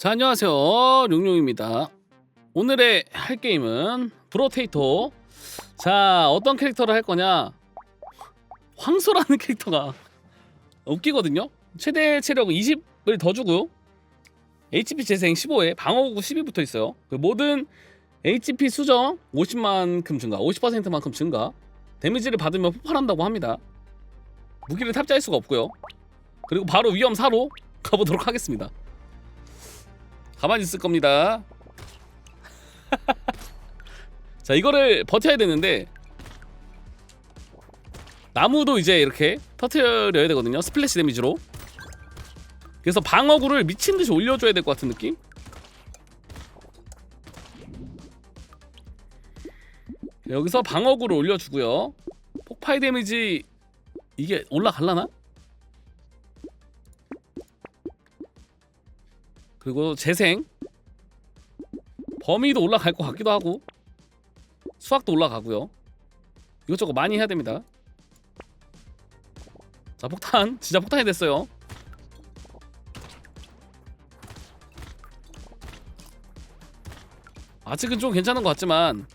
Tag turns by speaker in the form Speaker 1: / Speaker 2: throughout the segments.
Speaker 1: 자 안녕하세요. 룡룡입니다. 오늘의 할 게임은 브로테이토. 자 어떤 캐릭터를 할 거냐? 황소라는 캐릭터가 웃기거든요. 최대 체력 20을 더 주고요 HP 재생 15에 방어구 12 붙어 있어요. 그 모든 HP 수정 50만큼 증가 50%만큼 증가 데미지를 받으면 폭발한다고 합니다. 무기를 탑재할 수가 없고요. 그리고 바로 위험 4로 가보도록 하겠습니다 가만히 있을 겁니다. 자 이거를 버텨야 되는데 나무도 이제 이렇게 터트려야 되거든요. 스플래시 데미지로. 그래서 방어구를 미친 듯이 올려줘야 될 것 같은 느낌? 여기서 방어구를 올려주고요. 폭발 데미지 이게 올라갈라나? 그리고 재생. 범위도 올라갈 것 같기도 하고 수학도 올라가고요. 이것저것 많이 해야 됩니다. 자 폭탄. 진짜 폭탄이 됐어요. 아직은 좀 괜찮은 것 같지만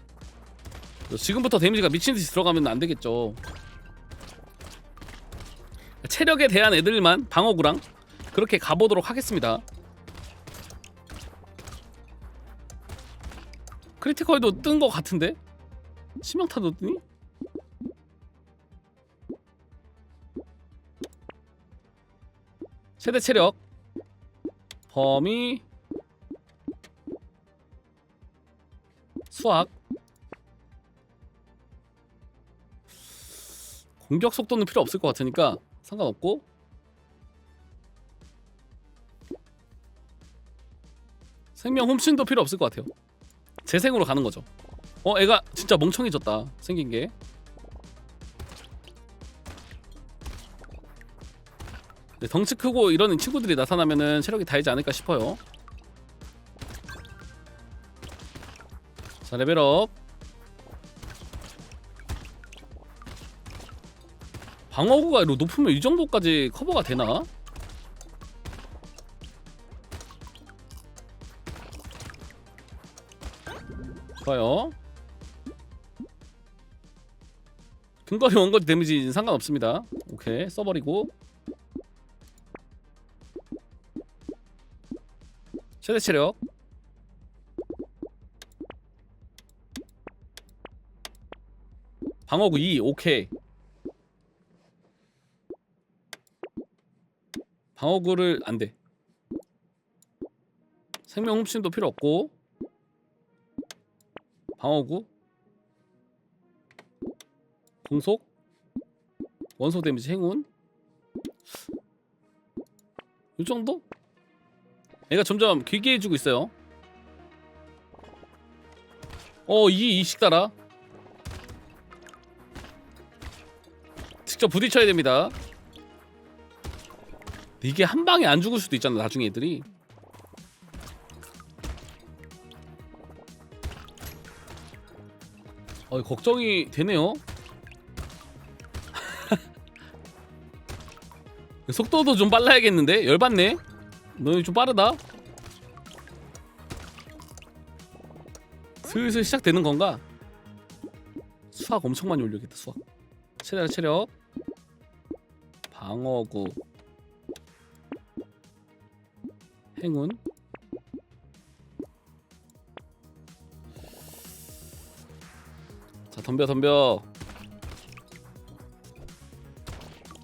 Speaker 1: 지금부터 데미지가 미친듯이 들어가면 안 되겠죠. 체력에 대한 애들만 방어구랑 그렇게 가보도록 하겠습니다 크리티컬도 뜬 거 같은데? 치명타도 뜨니? 최대 체력. 범위. 수학. 공격 속도는 필요 없을 것 같으니까 상관없고. 생명 훔친도 필요 없을 것 같아요 재생으로 가는 거죠. 어, 애가 진짜 멍청해졌다. 생긴 게. 네, 덩치 크고 이런 친구들이 나타나면은 체력이 다이지 않을까 싶어요. 자, 레벨업. 방어구가 높으면 이 정도까지 커버가 되나? 좋아요. 근거리 원거리 데미지 상관없습니다. 오케이 써버리고. 최대 체력. 방어구 2 오케이. 방어구를 안돼. 생명 훔침도 필요 없고 방어구? 공속? 원소 데미지 행운? 이 정도? 얘가 점점 귀기해지고 있어요. 어 이 이식 따라. 직접 부딪혀야 됩니다. 이게 한 방에 안 죽을 수도 있잖아 나중에 애들이 어, 걱정이 되네요. 속도도 좀 빨라야겠는데? 열받네. 너희 좀 빠르다. 슬슬 시작되는 건가? 수학 엄청 많이 올려야겠다. 수학. 최대 체력. 방어구. 행운. 덤벼 덤벼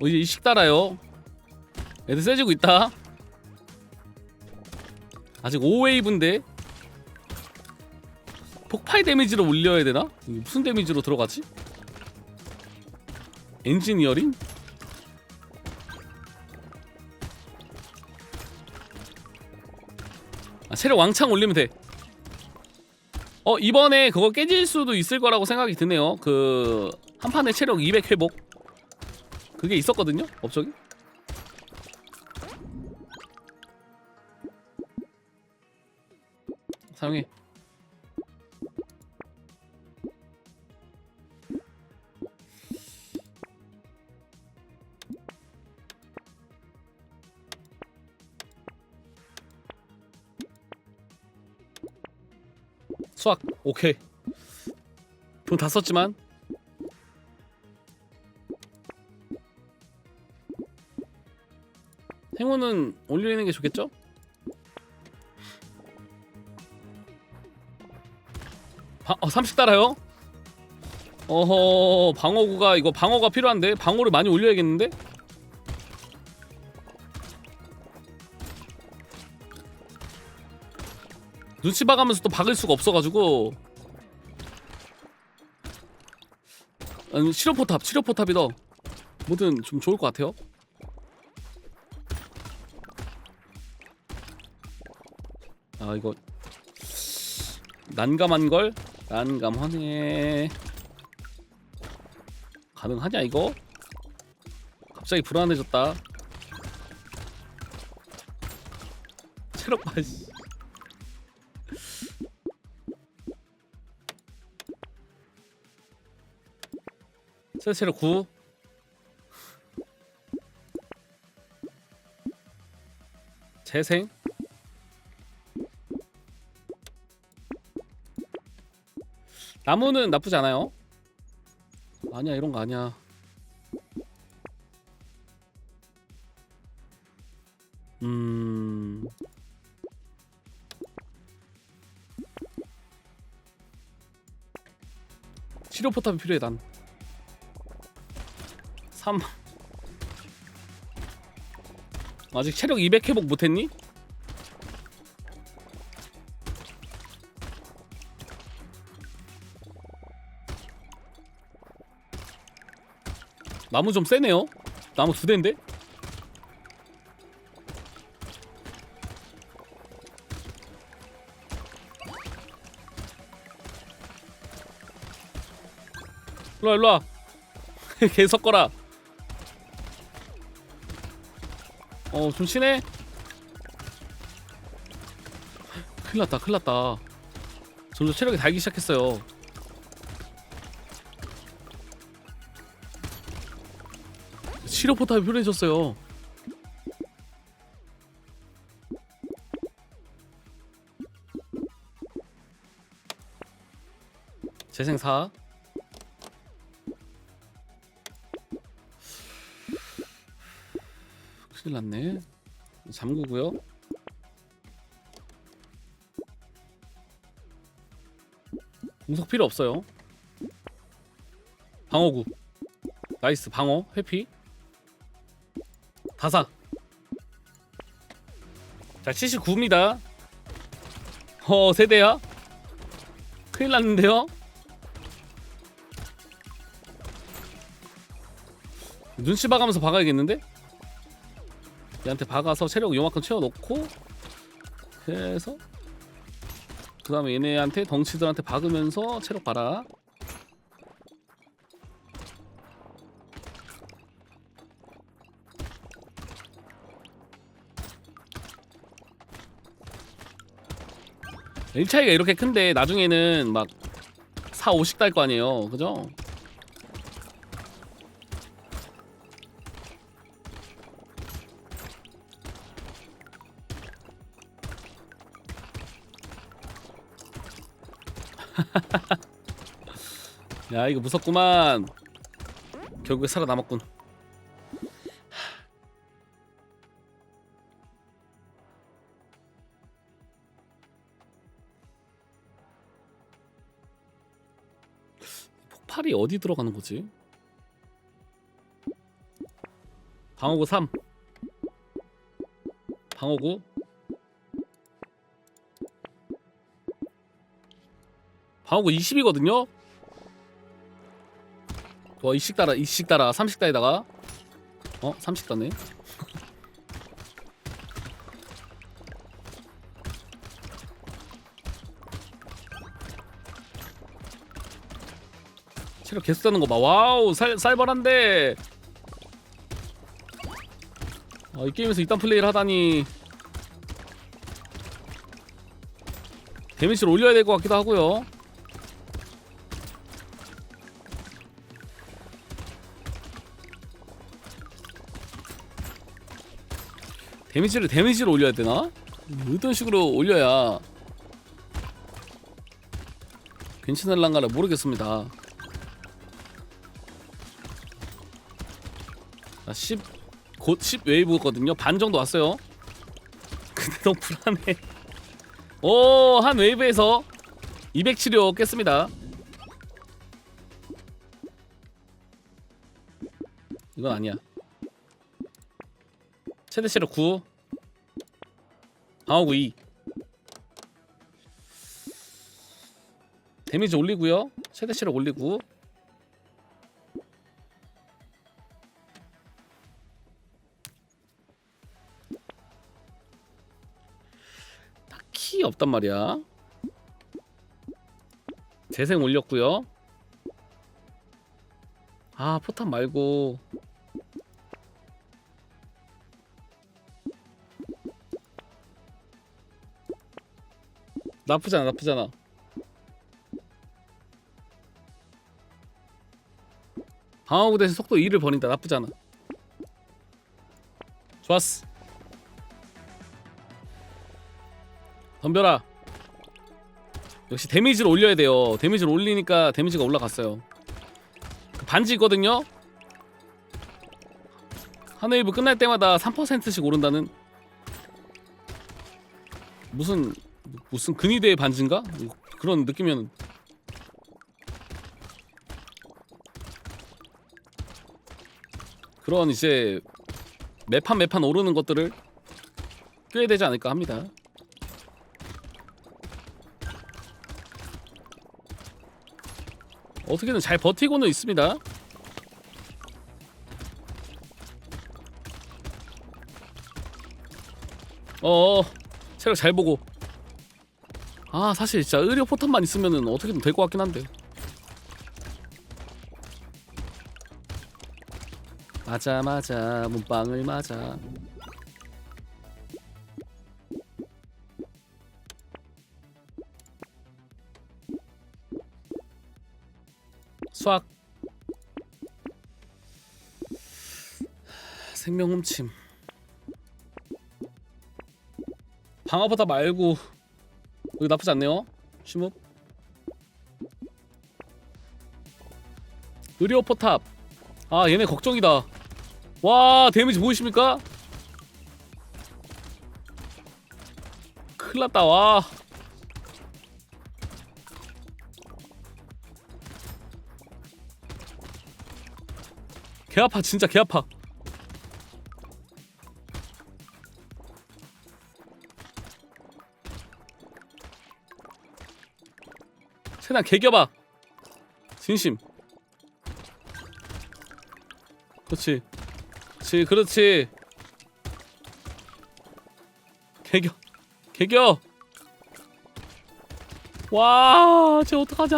Speaker 1: 어 이제 이식 따라요 애들 세지고 있다 아직 5웨이브인데 폭발 데미지로 올려야 되나? 무슨 데미지로 들어가지? 엔지니어링? 아 체력 왕창 올리면 돼 어, 이번에 그거 깨질 수도 있을 거라고 생각이 드네요. 그 한 판에 체력 200 회복. 그게 있었거든요. 업적이. 사용해. 수학 오케이 돈 다 썼지만 행운은 올리는 게 좋겠죠? 바, 어, 30 달아요? 어허 방어구가 이거 방어가 필요한데 방어를 많이 올려야겠는데? 눈치 봐가면서 또 박을 수가 없어가지고. 아니, 치료포탑 치료포탑이 더 뭐든 좀 좋을 것 같아요. 아 이거 난감한 걸? 난감하네. 가능하냐 이거? 갑자기 불안해졌다. 체력 봐 씨. 세 체력 9 재생. 나무는 나쁘지 않아요. 아니야 이런 거 아니야. 음. 치료 포탑이 필요해 난 3. 아직 체력 200 회복 못했니? 나무 좀 세네요. 나무 두 대인데? 일로와 일로와 개 섞어라 어 좀 치네 큰일 났다 큰일 났다. 점점 체력이 달기 시작했어요. 치료 포탑이 필요해졌어요. 재생 4 큰일 났네. 잠그고요. 공속 필요 없어요. 방어구. 나이스 방어 회피. 다사. 자 79입니다. 어 세대야. 큰일 났는데요. 눈치 봐가면서 박아야겠는데? 얘한테 박아서 체력 요만큼 채워놓고 그래서 그 다음에 얘네한테 덩치들한테 박으면서 체력 봐라 일 차이가 이렇게 큰데 나중에는 막 4, 5씩 달거 아니에요 그죠? 야 이거 무섭구만 결국에 살아남았군 폭발이 어디 들어가는 거지? 방어구 3 방어구 방어구 20이거든요? 와 이씩 따라 이씩 따라 30 따에다가? 어? 30 따네 체력 계속 따는 거봐. 와우 살, 살벌한데. 아, 이 게임에서 이딴 플레이를 하다니. 데미지를 올려야 될 것 같기도 하고요 데미지를 데미지를 올려야 되나? 어떤 식으로 올려야 괜찮을란가를 모르겠습니다. 자, 10, 곧 10 웨이브거든요. 반 정도 왔어요. 근데 너무 불안해. 오, 한 웨이브에서 200치료 깼습니다. 이건 아니야. 최대 치료 9. 방어구 2. 데미지 올리고요. 최대 치료 올리고. 딱히 없단 말이야. 재생 올렸고요. 아 포탄 말고 나쁘잖아 나쁘잖아. 방어구 대신 속도 2를 버린다 나쁘잖아. 좋았어. 덤벼라. 역시 데미지를 올려야 돼요. 데미지를 올리니까 데미지가 올라갔어요. 그 반지 있거든요? 한 웨이브 끝날 때마다 3%씩 오른다는? 무슨 무슨 근위대의 반지인가? 그런 느낌이면 그런 이제 매판 매판 오르는 것들을 껴야 되지 않을까 합니다. 어떻게든 잘 버티고는 있습니다. 어, 체력 잘 보고. 아, 사실 진짜 의료 포탄만 있으면은 어떻게든 될 것 같긴 한데. 맞아 맞아. 문빵을 맞아. 수학. 생명 훔침. 방어보다 말고 여기 나쁘지 않네요. 심읍 의료 포탑. 아 얘네 걱정이다. 와 데미지 보이십니까? 큰일났다 와. 개아파 진짜 개아파 세상 개겨봐. 진심. 그렇지. 그렇지 그렇지. 개겨 개겨. 와쟤 어떡하자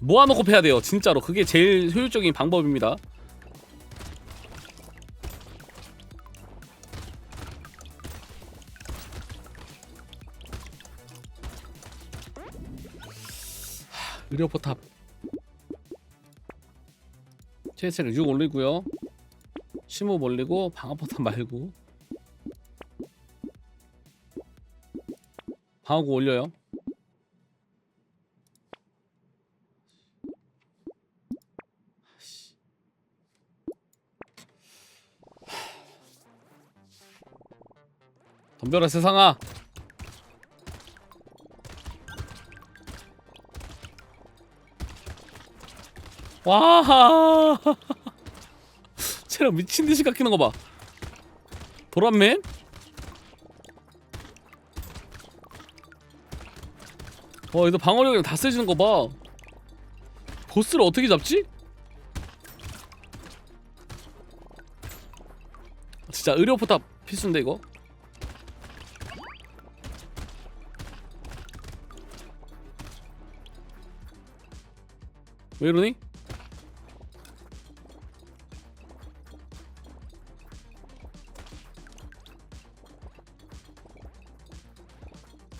Speaker 1: 모아놓고 패야 돼요 진짜로. 그게 제일 효율적인 방법입니다 의료포탑 체체를 6 올리고요. 심호 올리고 방어포탄 말고 방어구 올려요. 덤벼라 세상아. 와 체력 미친 듯이 깎이는 거 봐. 보람맨? 와, 이거 방어력이 다 세지는 거 봐. 보스를 어떻게 잡지? 진짜 의료 포탑 필수인데 이거. 왜 이러니?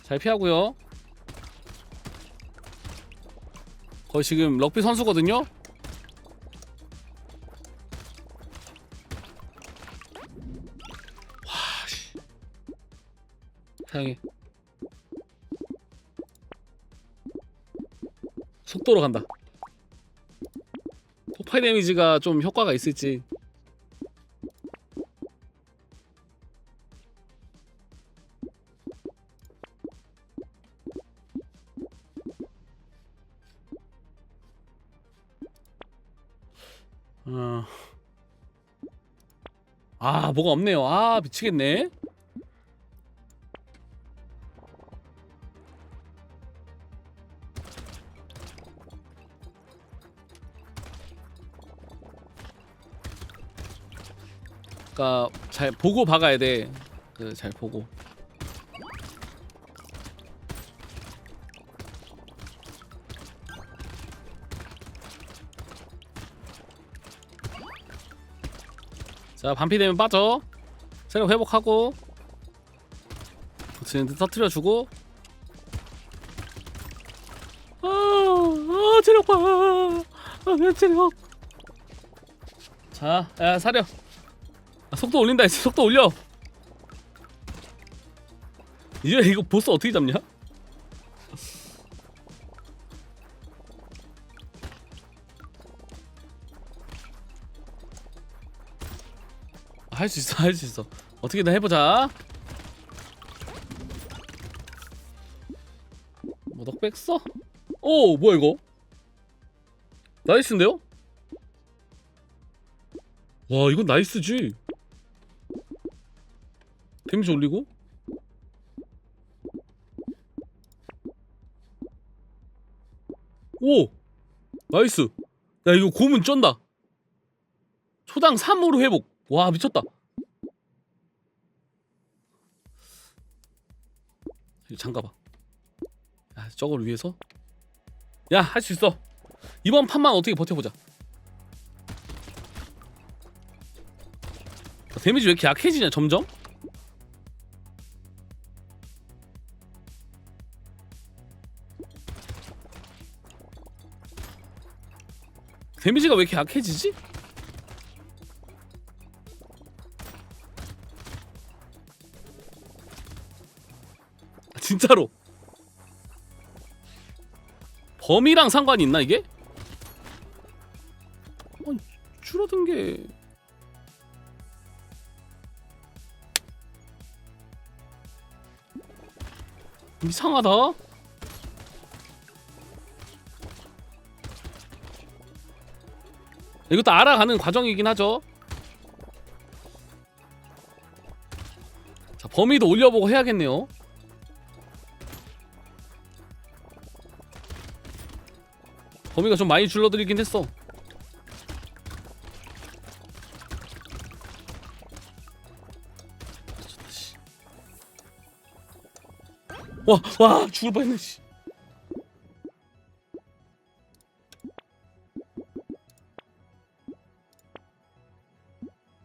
Speaker 1: 잘 피하고요. 거의 지금 럭비 선수거든요. 와, 씨. 사양해. 속도로 간다. 폭발 데미지가 좀 효과가 있을지 어. 아, 뭐가 없네요. 아, 미치겠네. 그러니까 잘 보고 박아야 돼. 그 잘 보고. 자 반피 되면 빠져. 체력 회복하고. 지금 터트려 주고. 아, 아 체력 봐. 아, 내 체력. 자, 야 사려. 아, 속도 올린다 했어. 속도 올려. 이제 이거 보스 어떻게 잡냐? 할 수 있어, 할 수 있어. 어떻게든 해보자. 뭐 넉백 써? 오, 뭐야 이거? 나이스인데요? 와, 이건 나이스지. 데미지 올리고 오 나이스 야 이거 고문 쩐다 초당 3으로 회복 와 미쳤다. 잠가봐. 야 저걸 위해서? 야 할 수 있어. 이번 판만 어떻게 버텨보자. 데미지 왜 이렇게 약해지냐 점점? 데미지가 왜 이렇게 약해지지? 진짜로 범위랑 상관이 있나 이게? 어, 줄어든 게 이상하다. 이것도 알아가는 과정이긴 하죠. 자, 범위도 올려보고 해야겠네요. 범위가 좀 많이 줄어들긴 했어. 와, 와, 죽을 뻔했네, 씨.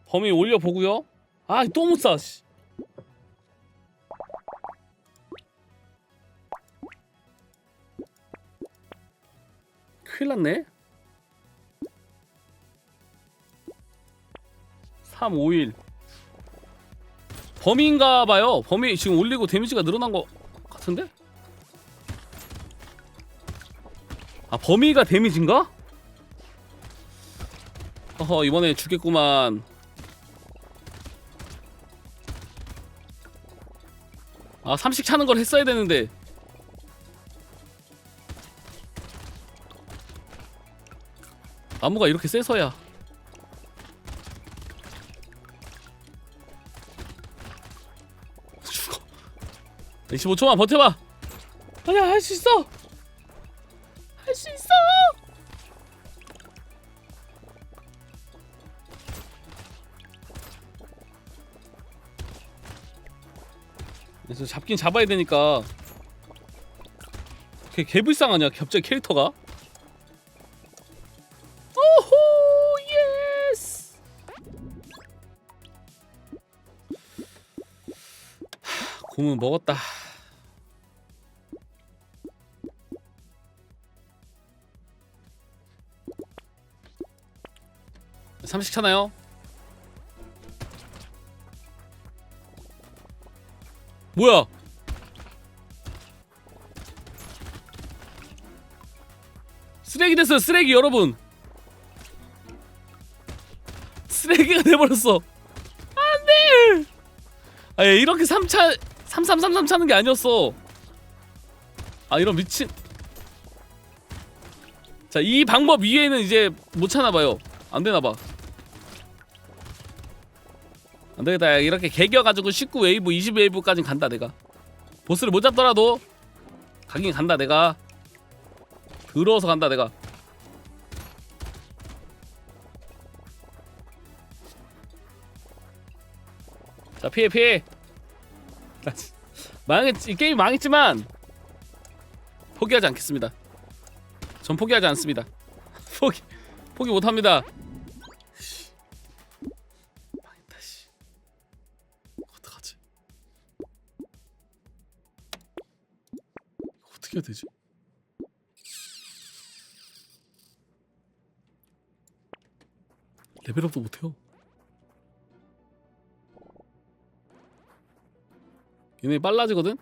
Speaker 1: 범위 올려보고요. 아, 또못 쏴, 씨. 큰일 났네. 3, 5, 1. 범위인가 봐요. 범위 지금 올리고 데미지가 늘어난 거 같은데? 아, 범위가 데미지인가? 어허, 이번에 죽겠구만. 아, 삼식 차는 걸 했어야 되는데. 나무가 이렇게 세서야. 죽어. 25초만 버텨봐. 아니야, 할 수 있어. 할 수 있어. 그래서 잡긴 잡아야 되니까. 걔 개불쌍하냐, 갑자기 캐릭터가? 하, 고문 먹었다. 삼식 차나요? 뭐야? 쓰레기 됐어요 쓰레기 여러분 쓰레기가 돼버렸어 안돼 아 야, 이렇게 3차 3333 차는 게 아니었어. 아 이런 미친. 자 이 방법 위에는 이제 못 차나봐요. 안되나봐. 안되겠다. 야, 이렇게 개겨가지고 19 웨이브 20 웨이브까지 간다 내가. 보스를 못 잡더라도 가긴 간다 내가. 들어서 간다 내가. 자 피해 피해 망했 이 게임 망했지만 포기하지 않겠습니다. 전 포기하지 않습니다. 포기 포기 못 합니다. 씨. 망했다 씨. 어떡하지? 어떻게 해야 되지? 레벨업도 못해요 얘네 빨라지거든?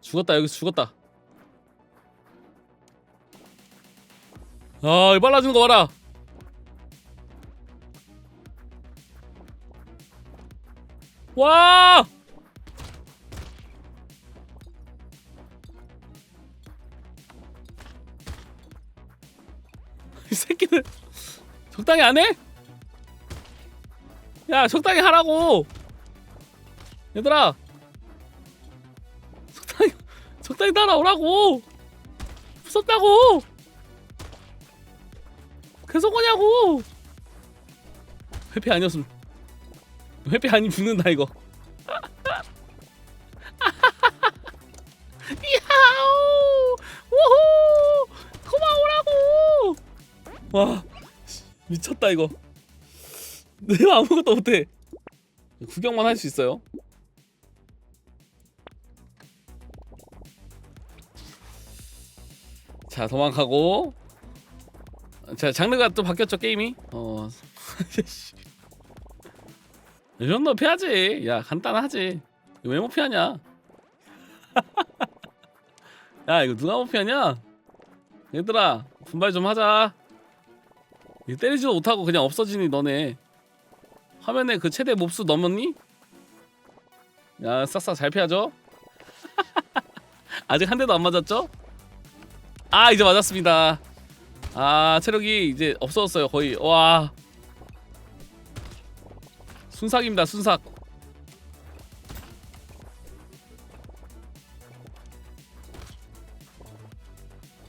Speaker 1: 죽었다 여기서 죽었다. 아 빨라지는 거 봐라. 와! 이 새끼들. 적당히 안 해? 야 적당히 하라고 얘들아! 적당히 적당히 따라오라고! 무섭다고! 계속 오냐고! 회피 아니었음. 회피 아니면 죽는다 이거. 야우 우후! 고마워라고! 와 씨, 미쳤다 이거. 내가 아무것도 못해. 구경만 할 수 있어요 자 도망가고. 자 장르가 또 바뀌었죠 게임이? 어. 씨. 이 정도 피하지. 야 간단하지. 왜 못 피하냐? 야 이거 누가 못 피하냐? 얘들아 분발 좀 하자. 이거 때리지도 못하고 그냥 없어지니 너네. 화면에 그 최대 몹수 넘었니? 야 싹싹 잘 피하죠? 아직 한 대도 안 맞았죠? 아 이제 맞았습니다 아 체력이 이제 없어졌어요 거의 와 순삭입니다 순삭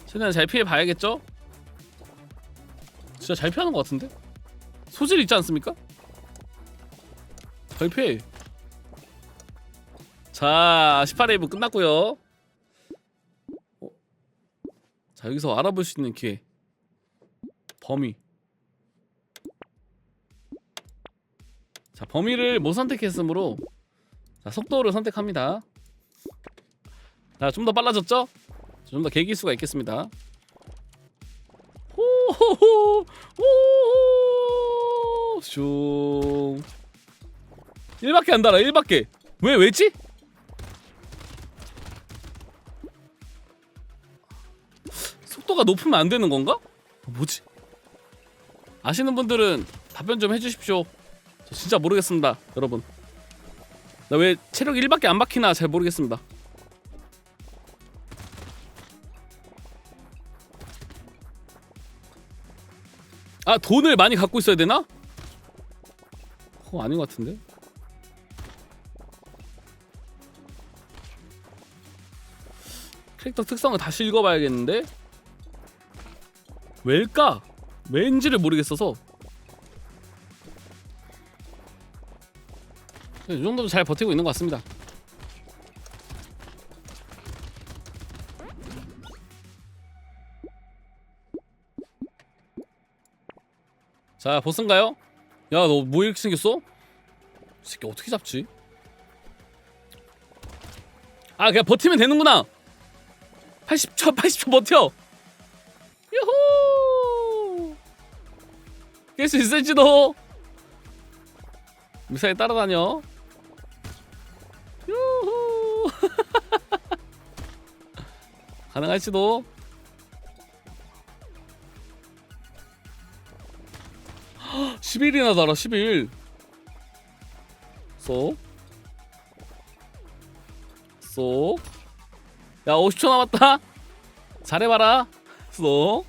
Speaker 1: 최대한 잘 피해 봐야겠죠? 진짜 잘 피하는 것 같은데? 소질 있지 않습니까? 잘 피해 자 18웨이브 끝났고요 자 여기서 알아볼 수 있는 기회. 범위. 자 범위를 못 선택했으므로 자 속도를 선택합니다. 자 좀 더 빨라졌죠? 좀 더 개길 수가 있겠습니다. 호호호! 호호 슝. 1밖에 안 달아 1밖에. 왜 왜지? 속도가 높으면 안 되는 건가? 어, 뭐지? 아시는 분들은 답변 좀 해주십시오. 저 진짜 모르겠습니다, 여러분. 나 왜 체력 1밖에 안 박히나 잘 모르겠습니다. 아 돈을 많이 갖고 있어야 되나? 그거 아닌 것 같은데. 캐릭터 특성을 다시 읽어봐야겠는데 왜일까? 왠지를 모르겠어서 이 정도면 잘 버티고 있는 것 같습니다 자 보스인가요? 야 너 뭐 이렇게 생겼어? 이 새끼 어떻게 잡지? 아 그냥 버티면 되는구나 80초 80초 버텨 깰 수 있을지도. 미사일 따라다녀. 유후. 가능할지도. 헉, 10일이나 달아 10일. 쏙쏙야 50초 남았다. 잘해봐라. 쏙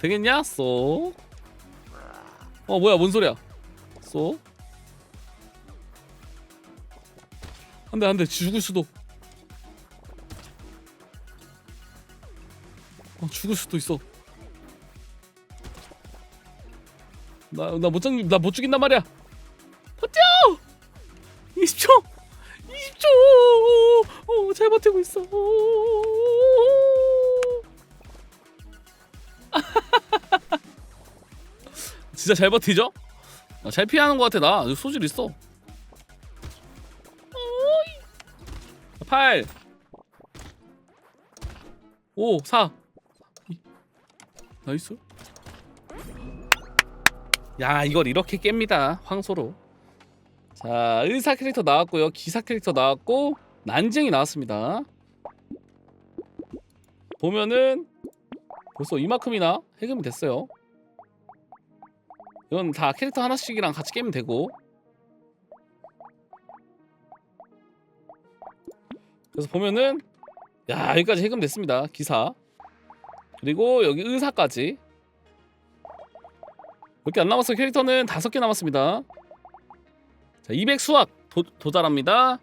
Speaker 1: 되겠냐? 쏙 어 뭐야 뭔 소리야? 쏙. 안돼 안돼 죽을 수도. 어 죽을 수도 있어. 나 나못 죽, 나못 죽인단 말이야. 버텨! 20초! 20초! 어, 잘 버티고 있어. 진짜 잘 버티죠? 아, 잘 피하는 것 같아 나 소질 있어. 어이. 8 5 4 2. 나이스. 야 이걸 이렇게 깹니다 황소로. 자 의사 캐릭터 나왔고요 기사 캐릭터 나왔고 난쟁이 나왔습니다. 보면은 벌써 이만큼이나 해금이 됐어요. 이건 다 캐릭터 하나씩이랑 같이 깨면 되고. 그래서 보면은 야 여기까지 해금됐습니다. 기사. 그리고 여기 의사까지. 몇개안 남았어요. 캐릭터는 다섯 개 남았습니다. 자 200 수학 도, 도달합니다.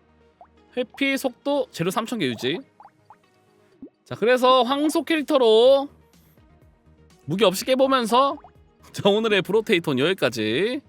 Speaker 1: 회피 속도 재료 3000개 유지. 자 그래서 황소 캐릭터로 무기 없이 깨보면서 자 오늘의 브로테이톤 여기까지